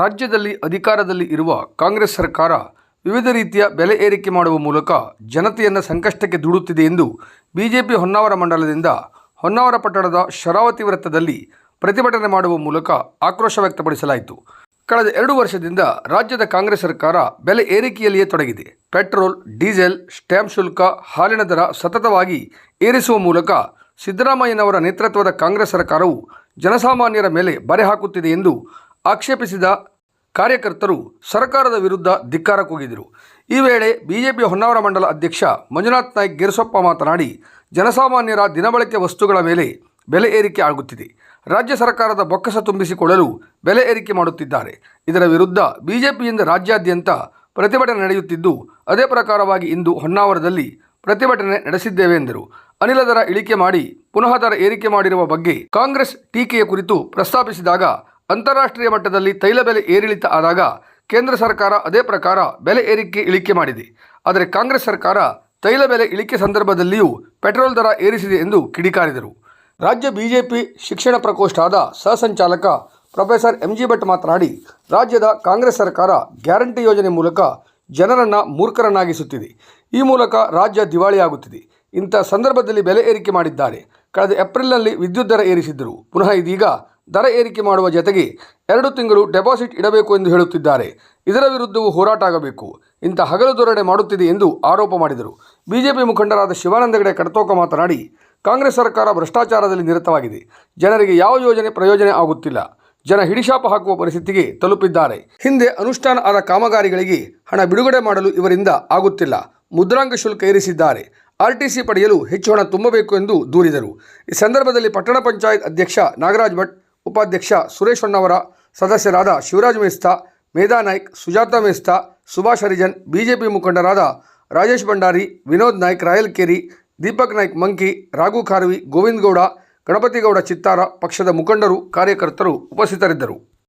ರಾಜ್ಯದಲ್ಲಿ ಅಧಿಕಾರದಲ್ಲಿ ಇರುವ ಕಾಂಗ್ರೆಸ್ ಸರ್ಕಾರ ವಿವಿಧ ರೀತಿಯ ಬೆಲೆ ಏರಿಕೆ ಮಾಡುವ ಮೂಲಕ ಜನತೆಯನ್ನು ಸಂಕಷ್ಟಕ್ಕೆ ದೂಡುತ್ತಿದೆ ಎಂದು ಬಿಜೆಪಿ ಹೊನ್ನಾವರ ಮಂಡಲದಿಂದ ಹೊನ್ನಾವರ ಪಟ್ಟಣದ ಶರಾವತಿ ವೃತ್ತದಲ್ಲಿ ಪ್ರತಿಭಟನೆ ಮಾಡುವ ಮೂಲಕ ಆಕ್ರೋಶ ವ್ಯಕ್ತಪಡಿಸಲಾಯಿತು. ಕಳೆದ ಎರಡು ವರ್ಷದಿಂದ ರಾಜ್ಯದ ಕಾಂಗ್ರೆಸ್ ಸರ್ಕಾರ ಬೆಲೆ ಏರಿಕೆಯಲ್ಲಿಯೇ ತೊಡಗಿದೆ. ಪೆಟ್ರೋಲ್, ಡೀಸೆಲ್, ಸ್ಟ್ಯಾಂಪ್ ಶುಲ್ಕ, ಹಾಲಿನ ದರ ಸತತವಾಗಿ ಏರಿಸುವ ಮೂಲಕ ಸಿದ್ದರಾಮಯ್ಯನವರ ನೇತೃತ್ವದ ಕಾಂಗ್ರೆಸ್ ಸರ್ಕಾರವು ಜನಸಾಮಾನ್ಯರ ಮೇಲೆ ಬರೆ ಹಾಕುತ್ತಿದೆ ಎಂದು ಆಕ್ಷೇಪಿಸಿದ ಕಾರ್ಯಕರ್ತರು ಸರ್ಕಾರದ ವಿರುದ್ಧ ಧಿಕ್ಕಾರ ಕೂಗಿದರು. ಈ ವೇಳೆ ಬಿಜೆಪಿ ಹೊನ್ನಾವರ ಮಂಡಲ ಅಧ್ಯಕ್ಷ ಮಂಜುನಾಥ್ ನಾಯ್ಕ್ ಗಿರ್ಸೊಪ್ಪ ಮಾತನಾಡಿ, ಜನಸಾಮಾನ್ಯರ ದಿನಬಳಕೆ ವಸ್ತುಗಳ ಮೇಲೆ ಬೆಲೆ ಏರಿಕೆ ಆಗುತ್ತಿದೆ. ರಾಜ್ಯ ಸರ್ಕಾರದ ಬೊಕ್ಕಸ ತುಂಬಿಸಿಕೊಳ್ಳಲು ಬೆಲೆ ಏರಿಕೆ ಮಾಡುತ್ತಿದ್ದಾರೆ. ಇದರ ವಿರುದ್ಧ ಬಿಜೆಪಿಯಿಂದ ರಾಜ್ಯಾದ್ಯಂತ ಪ್ರತಿಭಟನೆ ನಡೆಯುತ್ತಿದ್ದು, ಅದೇ ಪ್ರಕಾರವಾಗಿ ಇಂದು ಹೊನ್ನಾವರದಲ್ಲಿ ಪ್ರತಿಭಟನೆ ನಡೆಸಿದ್ದೇವೆ ಎಂದರು. ಅನಿಲ ದರ ಇಳಿಕೆ ಮಾಡಿ, ಪುನಃ ದರ ಏರಿಕೆ ಮಾಡಿರುವ ಬಗ್ಗೆ ಕಾಂಗ್ರೆಸ್ ಟೀಕೆಯ ಕುರಿತು ಪ್ರಸ್ತಾಪಿಸಿದಾಗ ಅಂತಾರಾಷ್ಟ್ರೀಯ ಮಟ್ಟದಲ್ಲಿ ತೈಲ ಬೆಲೆ ಏರಿಳಿತ ಆದಾಗ ಕೇಂದ್ರ ಸರ್ಕಾರ ಅದೇ ಪ್ರಕಾರ ಬೆಲೆ ಏರಿಕೆ ಇಳಿಕೆ ಮಾಡಿದೆ. ಆದರೆ ಕಾಂಗ್ರೆಸ್ ಸರ್ಕಾರ ತೈಲ ಬೆಲೆ ಇಳಿಕೆ ಸಂದರ್ಭದಲ್ಲಿಯೂ ಪೆಟ್ರೋಲ್ ದರ ಏರಿಸಿದೆ ಎಂದು ಕಿಡಿಕಾರಿದರು. ರಾಜ್ಯ ಬಿಜೆಪಿ ಶಿಕ್ಷಣ ಪ್ರಕೋಷ್ಠಾದ ಸಹಸಂಚಾಲಕ ಪ್ರೊಫೆಸರ್ ಎಂ ಜಿ ಭಟ್ ಮಾತನಾಡಿ, ರಾಜ್ಯದ ಕಾಂಗ್ರೆಸ್ ಸರ್ಕಾರ ಗ್ಯಾರಂಟಿ ಯೋಜನೆ ಮೂಲಕ ಜನರನ್ನು ಮೂರ್ಖರನ್ನಾಗಿಸುತ್ತಿದೆ. ಈ ಮೂಲಕ ರಾಜ್ಯ ದಿವಾಳಿಯಾಗುತ್ತಿದೆ. ಇಂಥ ಸಂದರ್ಭದಲ್ಲಿ ಬೆಲೆ ಏರಿಕೆ ಮಾಡಿದ್ದಾರೆ. ಕಳೆದ ಏಪ್ರಿಲ್ನಲ್ಲಿ ವಿದ್ಯುತ್ ದರ ಏರಿಸಿದ್ದರು. ಪುನಃ ಇದೀಗ ದರ ಏರಿಕೆ ಮಾಡುವ ಜತೆಗೆ ಎರಡು ತಿಂಗಳು ಡೆಪಾಸಿಟ್ ಇಡಬೇಕು ಎಂದು ಹೇಳುತ್ತಿದ್ದಾರೆ. ಇದರ ವಿರುದ್ಧವೂ ಹೋರಾಟ ಆಗಬೇಕು. ಇಂಥ ಹಗಲು ದೊರಡೆ ಮಾಡುತ್ತಿದೆ ಎಂದು ಆರೋಪ ಮಾಡಿದರು. ಬಿಜೆಪಿ ಮುಖಂಡರಾದ ಶಿವಾನಂದ ಹೆಗಡೆ ಕಡತೋಕ ಮಾತನಾಡಿ, ಕಾಂಗ್ರೆಸ್ ಸರ್ಕಾರ ಭ್ರಷ್ಟಾಚಾರದಲ್ಲಿ ನಿರತವಾಗಿದೆ. ಜನರಿಗೆ ಯಾವ ಯೋಜನೆ ಪ್ರಯೋಜನ ಆಗುತ್ತಿಲ್ಲ. ಜನ ಹಿಡಿಶಾಪ ಹಾಕುವ ಪರಿಸ್ಥಿತಿಗೆ ತಲುಪಿದ್ದಾರೆ. ಹಿಂದೆ ಅನುಷ್ಠಾನ ಆದ ಕಾಮಗಾರಿಗಳಿಗೆ ಹಣ ಬಿಡುಗಡೆ ಮಾಡಲು ಇವರಿಂದ ಆಗುತ್ತಿಲ್ಲ. ಮುದ್ರಾಂಕ ಶುಲ್ಕ ಏರಿಸಿದ್ದಾರೆ. ಆರ್ಟಿಸಿ ಪಡೆಯಲು ಹೆಚ್ಚು ಹಣ ತುಂಬಬೇಕು ಎಂದು ದೂರಿದರು. ಈ ಸಂದರ್ಭದಲ್ಲಿ ಪಟ್ಟಣ ಪಂಚಾಯತ್ ಅಧ್ಯಕ್ಷ ನಾಗರಾಜ್ ಭಟ್ ಉಪಾಧ್ಯಕ್ಷ ಸುರೇಶ್ ಹೊನ್ನವರ ಸದಸ್ಯರಾದ ಶಿವರಾಜ್ ಮೇಸ್ತಾ, ಮೇಧಾ ನಾಯ್ಕ್, ಸುಜಾತಾ ಮೇಸ್ತಾ, ಸುಭಾಷ್ ಹರಿಜನ್, ಬಿಜೆಪಿ ಮುಖಂಡರಾದ ರಾಜೇಶ್ ಭಂಡಾರಿ, ವಿನೋದ್ ನಾಯ್ಕ್ ರಾಯಲ್ಕೇರಿ ದೀಪಕ್ ನಾಯ್ಕ್ ಮಂಕಿ, ರಾಘು ಖಾರ್ವಿ, ಗೋವಿಂದ್ ಗೌಡ ಗಣಪತಿಗೌಡ ಚಿತ್ತಾರ ಪಕ್ಷದ ಮುಖಂಡರು, ಕಾರ್ಯಕರ್ತರು ಉಪಸ್ಥಿತರಿದ್ದರು.